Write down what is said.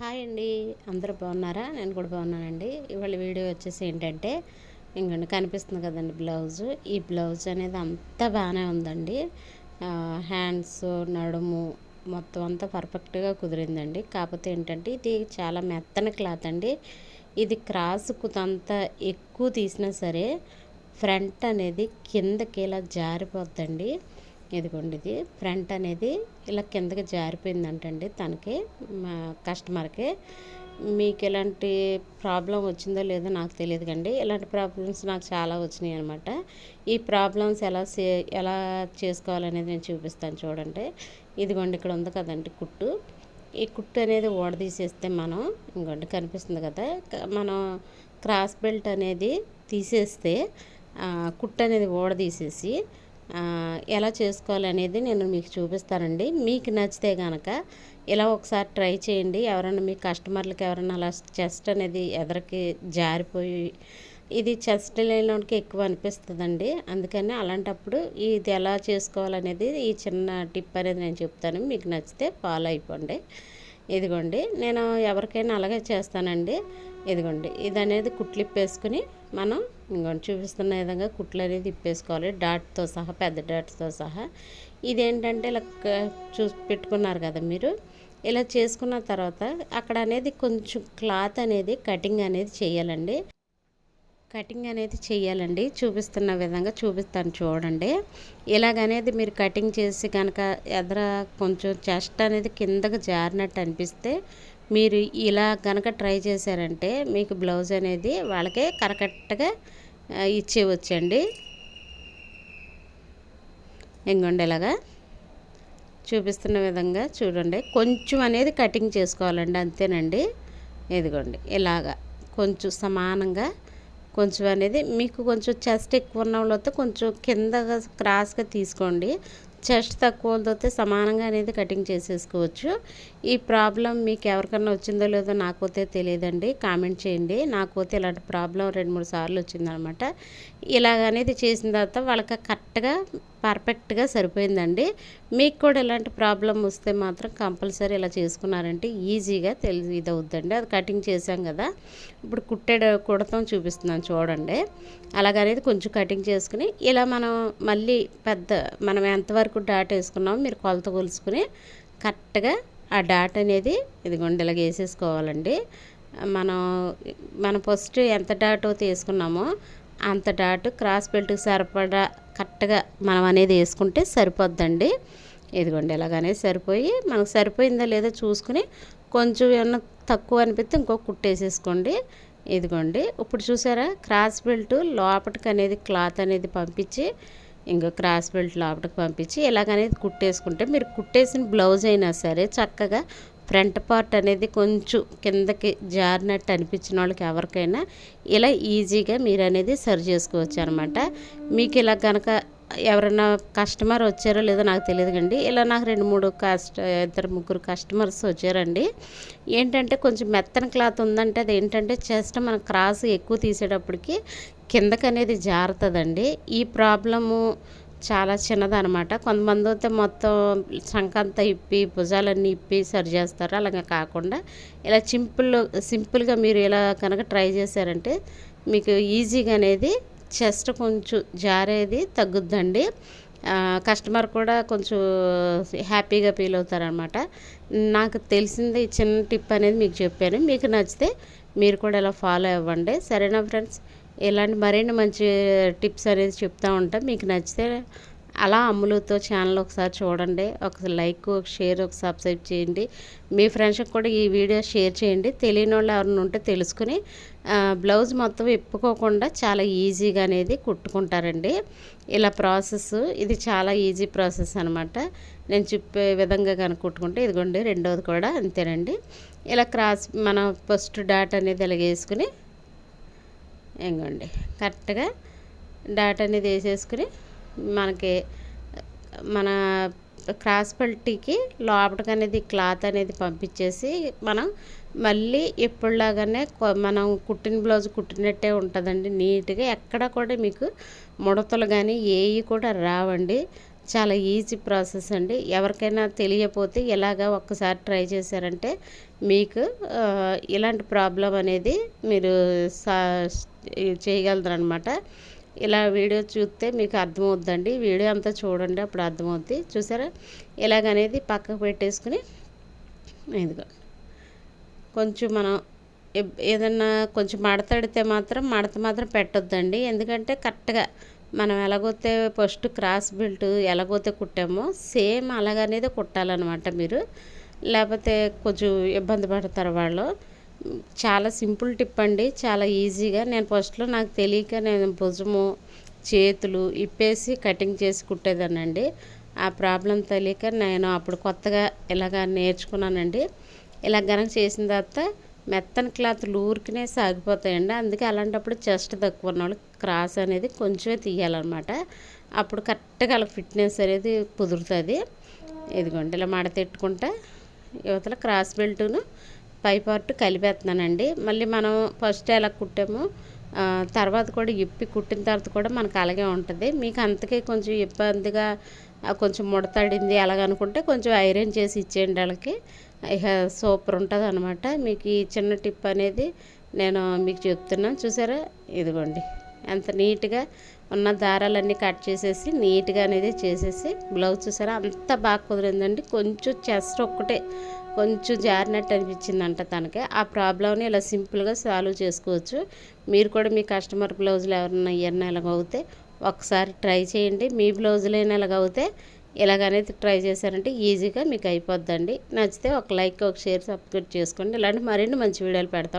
Hi అండి. అందరూ బాగున్నారా? నేను కూడా బాగున్నానండి. ఇవాళ వీడియో వచ్చేసి ఏంటంటే ఇంకండి కనిపిస్తుంది కదండి బ్లౌజ్. ఈ బ్లౌజ్ అనేది అంతా బాగానే ఉందండి. హ్యాండ్స్ నడుము మొత్తం అంతా పర్ఫెక్ట్గా కుదిరిందండి. కాకపోతే ఏంటంటే ఇది చాలా మెత్తని క్లాత్ అండి. ఇది క్రాస్ కుతంతా ఎక్కువ తీసినా సరే ఫ్రంట్ అనేది కిందకి ఇలా జారిపోద్దండి. ఇదిగోండి ఇది ఫ్రంట్ అనేది ఇలా కిందకి జారిపోయిందంటండి తనకి మా కస్టమర్కి. మీకు ఎలాంటి ప్రాబ్లం వచ్చిందో లేదో నాకు తెలియదు కండి ఇలాంటి ప్రాబ్లమ్స్ నాకు చాలా వచ్చినాయి అనమాట ఈ ప్రాబ్లమ్స్ ఎలా సే ఎలా చేసుకోవాలనేది నేను చూపిస్తాను చూడండి. ఇదిగోండి ఇక్కడ ఉంది కదండి కుట్టు. ఈ కుట్టు అనేది ఓడదీసేస్తే మనం ఇంకోటి కనిపిస్తుంది కదా మనం క్రాస్ బెల్ట్ అనేది తీసేస్తే కుట్టు అనేది ఓడదీసేసి ఎలా చేసుకోవాలి అనేది నేను మీకు చూపిస్తానండి. మీకు నచ్చితే కనుక ఇలా ఒకసారి ట్రై చేయండి. ఎవరైనా మీ కస్టమర్లకి ఎవరైనా అలా చెస్ట్ అనేది ఎదరికి జారిపోయి ఇది చెస్ట్ లైన్లోకి ఎక్కువ అనిపిస్తుందండి. అందుకని అలాంటప్పుడు ఇది ఎలా చేసుకోవాలనేది ఈ చిన్న టిప్ అనేది నేను చెప్తాను. మీకు నచ్చితే ఫాలో అయిపోండి. ఇదిగోండి నేను ఎవరికైనా అలాగే చేస్తానండి. ఇదిగోండి ఇది అనేది కుట్లు ఇప్పేసుకుని మనం ఇంకోటి చూపిస్తున్న విధంగా కుట్లు అనేది ఇప్పేసుకోవాలి. డాట్తో సహా పెద్ద డాట్తో సహా. ఇదేంటంటే ఇలా చూసి పెట్టుకున్నారు కదా మీరు. ఇలా చేసుకున్న తర్వాత అక్కడ అనేది కొంచెం క్లాత్ అనేది కటింగ్ అనేది చేయాలండి. కటింగ్ అనేది చేయాలండి చూపిస్తున్న విధంగా చూపిస్తాను చూడండి. ఇలాగనేది మీరు కటింగ్ చేసి కనుక ఎదర కొంచెం చెస్ట్ అనేది కిందకు జారినట్టు అనిపిస్తే మీరు ఇలా కనుక ట్రై చేశారంటే మీకు బ్లౌజ్ అనేది వాళ్ళకే కరెక్ట్గా ఇచ్చేవచ్చండి ఇంకొండి ఇలాగా చూపిస్తున్న విధంగా చూడండి. కొంచెం అనేది కటింగ్ చేసుకోవాలండి అంతేనండి. ఇదిగోండి ఇలాగా కొంచెం సమానంగా కొంచెం అనేది మీకు కొంచెం చెస్ట్ ఎక్కువ ఉన్న వాళ్ళతో కొంచెం కిందగా క్రాస్గా తీసుకోండి. చెస్ట్ తక్కువ వాళ్ళతో సమానంగా అనేది కటింగ్ చేసేసుకోవచ్చు. ఈ ప్రాబ్లం మీకు ఎవరికన్నా వచ్చిందో లేదో నాకైతే తెలియదండి. కామెంట్ చేయండి. నాకైతే ఇలాంటి ప్రాబ్లం రెండు మూడు సార్లు వచ్చిందనమాట ఇలాగనేది చేసిన తర్వాత వాళ్ళకి కరెక్ట్గా పర్ఫెక్ట్గా సరిపోయిందండి. మీకు కూడా ఇలాంటి ప్రాబ్లం వస్తే మాత్రం కంపల్సరీ ఇలా చేసుకున్నారంటే ఈజీగా తెలిసి ఇది అవుద్దండి అది కటింగ్ చేసాం కదా ఇప్పుడు కుట్టేడు కుడతాం చూపిస్తున్నాను చూడండి. అలాగనేది కొంచెం కటింగ్ చేసుకుని ఇలా మనం మళ్ళీ పెద్ద మనం ఎంతవరకు డాట్ వేసుకున్నామో మీరు కొలత కొలుసుకుని కరెక్ట్గా ఆ డాట్ అనేది ఇదిగోండి ఇలాగ వేసేసుకోవాలండి. మనం మనం ఫస్ట్ ఎంత డాట్ తీసుకున్నామో అంత డాటు క్రాస్ బెల్ట్కి సరిపడా కరెక్ట్గా మనం అనేది వేసుకుంటే సరిపోద్దండి. ఇదిగోండి ఇలాగనే సరిపోయి మనకు సరిపోయిందా లేదో చూసుకుని కొంచెం ఏమన్నా తక్కువ అనిపిస్తే ఇంకో కుట్టేసేసుకోండి. ఇదిగోండి ఇప్పుడు చూసారా క్రాస్ బెల్ట్ లోపలికి అనేది క్లాత్ అనేది పంపించి ఇంకో క్రాస్ బెల్ట్ లోపలికి పంపించి ఇలాగనేది కుట్టేసుకుంటే మీరు కుట్టేసిన బ్లౌజ్ అయినా సరే చక్కగా ఫ్రంట్ పార్ట్ అనేది కొంచెం కిందకి జారినట్టు అనిపించిన వాళ్ళకి ఎవరికైనా ఇలా ఈజీగా మీరు అనేది సరి చేసుకోవచ్చు అనమాట మీకు ఇలా కనుక ఎవరైనా కస్టమర్ వచ్చారో లేదో నాకు తెలియదు అండి ఇలా నాకు రెండు మూడు కస్ట ఇద్దరు ముగ్గురు కస్టమర్స్ వచ్చారండి. ఏంటంటే కొంచెం మెత్తని క్లాత్ ఉందంటే అది ఏంటంటే జస్ట్ మన క్రాస్ ఎక్కువ తీసేటప్పటికి కిందకి అనేది జారుతుందండి. ఈ ప్రాబ్లము చాలా చిన్నదనమాట. కొంతమంది అయితే మొత్తం సంకంతా ఇప్పి భుజాలన్నీ ఇప్పి సరి చేస్తారు. అలాగే కాకుండా ఇలా సింపుల్ సింపుల్గా మీరు ఇలా కనుక ట్రై చేశారంటే మీకు ఈజీగా అనేది చెస్ట్ కొంచెం జారేది తగ్గుద్దండి. కస్టమర్ కూడా కొంచెం హ్యాపీగా ఫీల్ అవుతారనమాట. నాకు తెలిసింది చిన్న టిప్ అనేది మీకు చెప్పాను. మీకు నచ్చితే మీరు కూడా ఇలా ఫాలో అవ్వండి. సరేనా ఫ్రెండ్స్? ఇలాంటి మరిన్ని మంచి టిప్స్ అనేది చెప్తూ ఉంటాం. మీకు నచ్చితే అలా అమ్ములతో ఛానల్ ఒకసారి చూడండి. ఒక లైక్ ఒక షేర్ ఒక సబ్స్క్రైబ్ చేయండి. మీ ఫ్రెండ్స్కి కూడా ఈ వీడియో షేర్ చేయండి. తెలియని వాళ్ళు ఎవరైనా ఉంటే తెలుసుకుని బ్లౌజ్ మొత్తం ఇప్పుకోకుండా చాలా ఈజీగా అనేది కుట్టుకుంటారండి. ఇలా ప్రాసెస్ ఇది చాలా ఈజీ ప్రాసెస్ అనమాట నేను చెప్పే విధంగా కనుక కుట్టుకుంటే ఇదిగోండి రెండవది కూడా అంతేనండి. ఇలా క్రాస్ మన ఫస్ట్ డాట్ అనేది ఇలా వేసుకుని ఇంకోండి కరెక్ట్గా డాట్ అనేది వేసేసుకుని మనకి మన క్రాస్ పల్టీకి లోపలికి అనేది క్లాత్ అనేది పంపించేసి మనం మళ్ళీ ఎప్పుడులాగానే మనం కుట్టిన బ్లౌజ్ కుట్టినట్టే ఉంటుందండి. నీట్గా ఎక్కడ కూడా మీకు ముడతలు కానీ ఏవి కూడా రావండి. చాలా ఈజీ ప్రాసెస్ అండి. ఎవరికైనా తెలియపోతే ఇలాగ ఒక్కసారి ట్రై చేశారంటే మీకు ఇలాంటి ప్రాబ్లం అనేది మీరు సా చేయగలరనమాట ఇలా వీడియో చూస్తే మీకు అర్థమవుద్దండి. వీడియో అంతా చూడండి అప్పుడు అర్థమవుద్ది. చూసారా? ఇలాగనేది పక్కకు పెట్టేసుకుని ఇదిగో. కొంచెం మనం ఏదన్నా కొంచెం మడతడితే మాత్రం మడత మాత్రం పెట్టొద్దండి. ఎందుకంటే కరెక్ట్గా మనం ఎలాగొతే ఫస్ట్ క్రాస్ బెల్ట్ ఎలాగొతే కుట్టామో సేమ్ అలాగనేది కుట్టాలన్నమాట మీరు. లేకపోతే కొంచెం ఇబ్బంది పడతారు వాళ్ళు. చాలా సింపుల్ టిప్ అండి. చాలా ఈజీగా నేను ఫస్ట్లో నాకు తెలియక నేను భుజము చేతులు ఇప్పేసి కటింగ్ చేసి కుట్టేదానండి ఆ ప్రాబ్లం తెలియక నేను అప్పుడు కొత్తగా ఇలాగ నేర్చుకున్నానండి. ఇలా గనక చేసిన తర్వాత మెత్తని క్లాత్లు ఊరికినే సాగిపోతాయండి. అందుకే అలాంటప్పుడు చెస్ట్ తక్కువ ఉన్నవాళ్ళు క్రాస్ అనేది కొంచెమే తీయాలన్నమాట. అప్పుడు కరెక్ట్గా అలా ఫిట్నెస్ అనేది కుదురుతుంది. ఇదిగోండి ఇలా మడతెట్టుకుంటా యువతల క్రాస్ బెల్ట్ను పై పార్ట్ కలిపేస్తున్నానండి. మళ్ళీ మనం ఫస్ట్ ఎలా కుట్టామో. తర్వాత కూడా ఇప్పి కుట్టిన తర్వాత కూడా మనకు అలాగే ఉంటుంది. మీకు అంతకే కొంచెం ఇబ్బందిగా కొంచెం ముడతడింది అలాగనుకుంటే కొంచెం ఐరన్ చేసి ఇచ్చేయండి వాళ్ళకి. ఇక సూపర్ ఉంటుంది అనమాట మీకు ఈ చిన్న టిప్ అనేది నేను మీకు చెప్తున్నాను. చూసారా? ఇదిగోండి. ఎంత నీట్గా ఉన్న దారాలన్నీ కట్ చేసేసి నీట్గా అనేది చేసేసి బ్లౌజ్ చూసారా అంత బాగా కుదిరిందండి. కొంచెం చెస్ట్ ఒక్కటే కొంచెం జారినట్టు అనిపించిందంట తనకి. ఆ ప్రాబ్లమ్ని ఇలా సింపుల్గా సాల్వ్ చేసుకోవచ్చు. మీరు కూడా మీ కస్టమర్ బ్లౌజులు ఎవరన్నా ఇవన్నీ ఇలాగ అవుతే ఒకసారి ట్రై చేయండి. మీ బ్లౌజులైనా ఇలాగ అవుతే ఇలాగనేది ట్రై చేశారంటే ఈజీగా మీకు అయిపోద్దండి. నచ్చితే ఒక లైక్ ఒక షేర్ సబ్స్క్రైబ్ చేసుకోండి. ఇలాంటి మరిన్ని మంచి వీడియోలు పెడతాం.